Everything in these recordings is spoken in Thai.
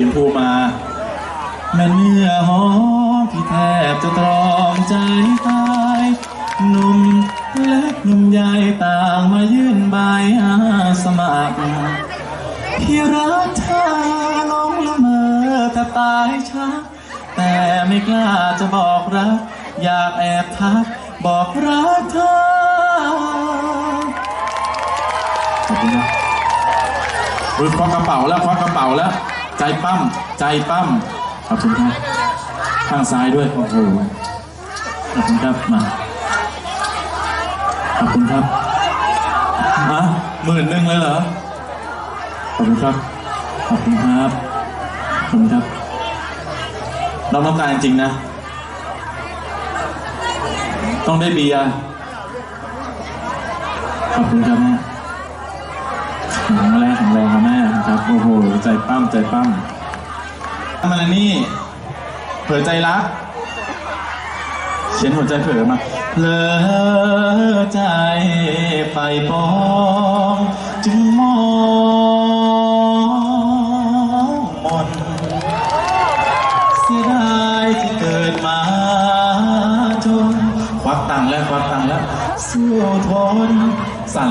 เห็นภูมาแม่เนื้อหอมที่แทบจะตรอมใจตายหนุ่มเล็กหนุ่มใหญ่ต่างมายื่นใบอาสมัครที่รักเธอหลงละเมอถ้าตายชักแต่ไม่กล้าจะบอกรัก อยากแอบทัก บอกรักเธอขอบคุณนะอุ้ยควักกระเป๋าแล้วควักกระเป๋าแล้ว ใจปั้มใจปั้มขอบคุณครับข้างซ้ายด้วยโอ้โหขอบคุณครับมาขอบคุณครับมาหมื่นหนึ่งเลยเหรอขอบคุณครับขอบคุณครับขอบคุณครับ เราต้องการจริงๆนะ ต้องได้เบียร์ขอบคุณครับแม่แข็งแรงแข็งแรงครับ ครับโอ้โหใจปั้มใจปั้มทำอะไรนี่เผลอใจรักเขียนหัวใจเผลอมาเผลอใจไปปองจึงมอง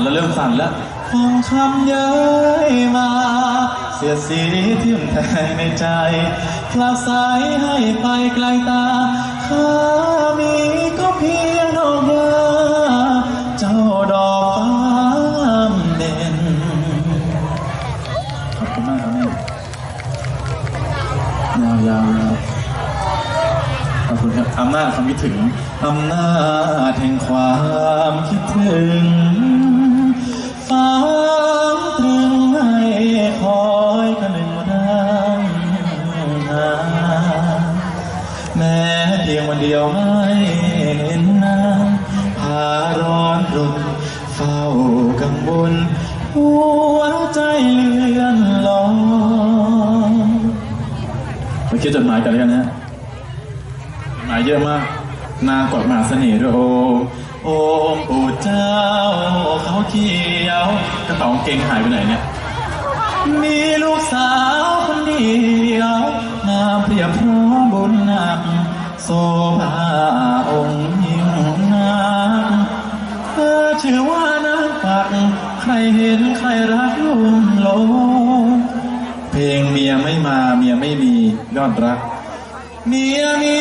สั่นแล้วเริ่มสั่นแล้วฟังคำเย้ยมา เสียสีทิ่มแทงในใจพลาสายให้ไปไกลตาข้ามีก็เพียงดอกยาเจ้าดอกฟ้ามเด่นขอบคุณมากครับแม่ยาวๆนะขอบคุณครับอำนาจความคิดถึงอำนาจแห่งความคิดถึง ฟ้าตรึงให้คอยกันหนึ่งวันหาแม้เพียงวันเดียวไม่เห็นหน้าพาร้อนรนเฝ้ากังวลหัวใจเลื่อนลอยมาเขียนจดหมายกันแล้วกันะฮะหมายเยอะมากนางกอดมหาเสน่ห์ด้วยโอโอ มปู่เจ้าเขาเขียวกระเป๋ากางเกงหายไปไหนเนี่ย มีลูกสาวคนเดียวนามเปรียบพร้อมบุญนักโซภาองค์ยิ่งนางเธอชื่อว่านางปัก ใครเห็นใครรักลุ่มหลงเพลงเมียไม่มาเมียไม่มียอดรัก เมียมี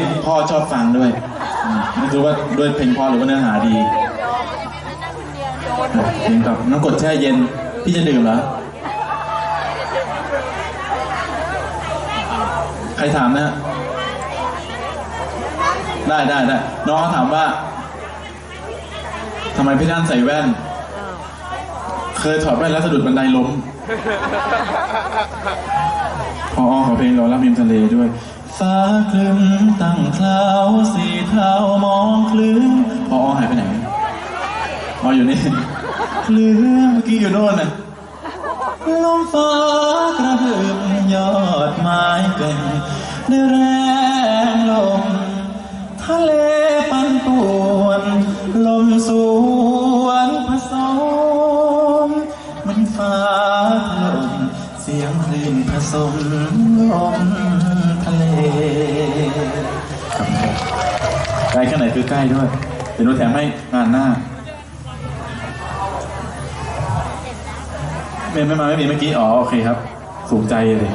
นี้พ่อชอบฟังด้วยอืมไม่รู้ว่าด้วยเพลงพ่อหรือว่าเนื้อหาดีเพลงกับน้ำกดแช่เย็น พี่จะดื่มเหรอ ใครถามนะได้ได้ได้น้องเขาถามว่าทำไมพี่ด้านใส่แว่น เคยถอดแว่นแล้วสะดุดบันไดล้มพอขอเพลงรารับริมทะเลด้วย ฟ้าคลึ้มตั้งคลาวสีเทามองคลื้มพอหายไปไหนอ๋ออยู่นี่คลื้มเมื่อกี้อยู่โน่นน่ะลมฟ้ากระหึ่มยอดไม้เก่งได้แรงลมทะเลปันป่วน ใกล้แค่ไหนคือใกล้ด้วย เดี๋ยวหนูแถมให้งานหน้า เมย์ไม่มาไม่มีเมื่อกี้ อ๋อ โอเคครับ สูงใจเลย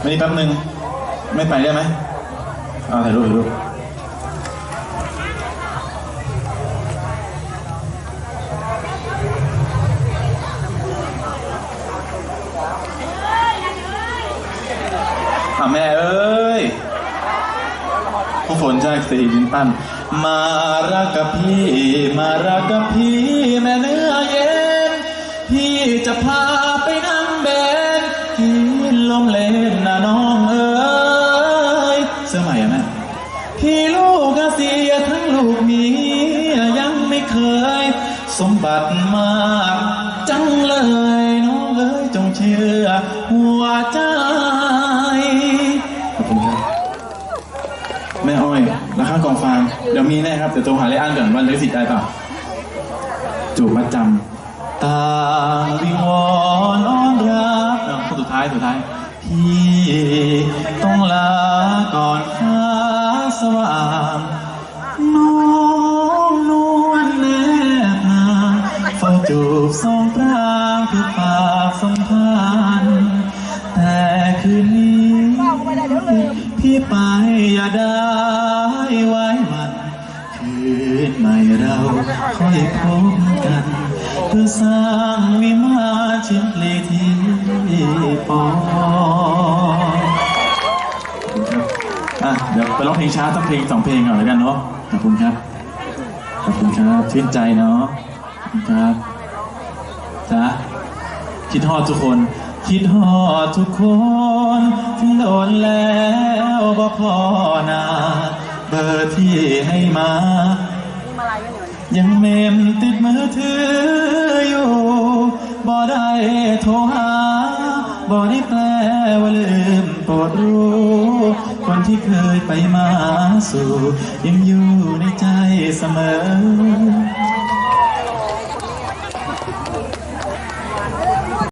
ไม่นี่แป๊บนึง ไม่ไปได้ไหมเอาถ่ายรูปถ่ายรูปอะแม่เอ้ย ฝนจากสีดินปั้นมารักกับพี่ มารักกับพี่แม่เนื้อเย็น พี่จะพาไปนั่งเบนกินลมเล่นนะน้องเอ้ยเสื้อใหม่อะแม่พี่ลูกอาเสียทั้งลูกเมียยังไม่เคย สมบัติมาก จังเลยน้องเอ้ยจงเชื่อหัวใจ ข้างกองฟางเดี๋ยวมีแน่ครับเดี๋ยวโทรหาเลอันก่อนว่าเลสิทธิ์ได้เปล่าจูบมัดจำตางวิงวอนอ้อนรักอะคนสุดท้ายสุดท้าย พี่ต้องลาก่อนฟ้าสว่างน้องนวลแนบนางเฝ้าจูบสองปรางเพื่อฝากสัมพันธ์แต่คืนนี้ พี่ไปอย่าได้ไว้มัน คืนใหม่เราค่อยพบกันเพื่อสร้างวิมานชิมเพลที่ปออะเดี๋ยวไปร้องเพลงช้าสักเพลงสองเพลงก่อนแล้วกันเนาะขอบคุณครับ ขอบคุณครับชื่นใจเนาะขอบคุณครับจ้าคิดฮอดทุกคน คิดฮอดทุกคนถึงโดนแล้วบ่พอนาเบอร์ที่ให้มา ยังเมมติดมือถืออยู่บ่ได้โทรหาบ่ได้แปลว่าลืมโปรดรู้ คนที่เคยไปมาสู่ ยังอยู่ในใจเสมอ